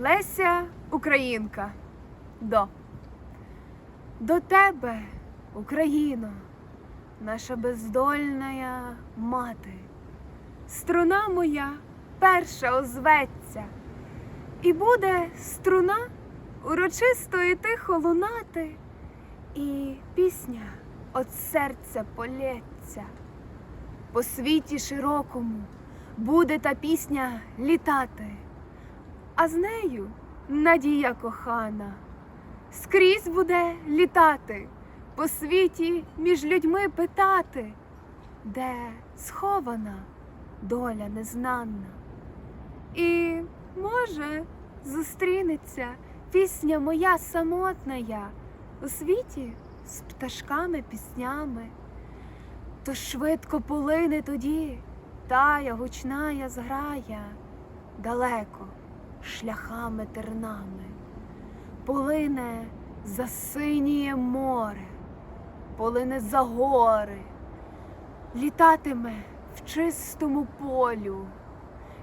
Леся Українка. До. До тебе, Україно, наша бездольна мати. Струна моя перша озветься, і буде струна урочисто і тихо лунати, і пісня от серця полється. По світі широкому буде та пісня літати, а з нею надія кохана скрізь буде літати, по світі між людьми питати, де схована доля незнанна. І, може, зустрінеться пісня моя самотна у світі з пташками піснями. То швидко полине тоді тая гучная зграя далеко шляхами тернами, полине за синіє море, полине за гори, літатиме в чистому полю,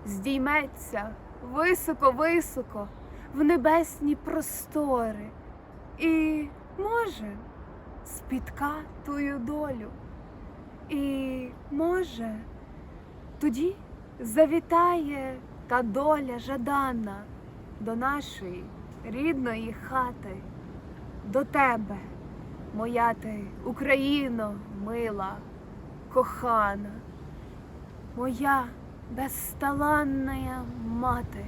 здійметься високо-високо в небесні простори. І, може, спітка твою долю. І, може, тоді завітає та доля жадана до нашої рідної хати, до тебе, моя ти Україно, мила, кохана, моя безталанна мати.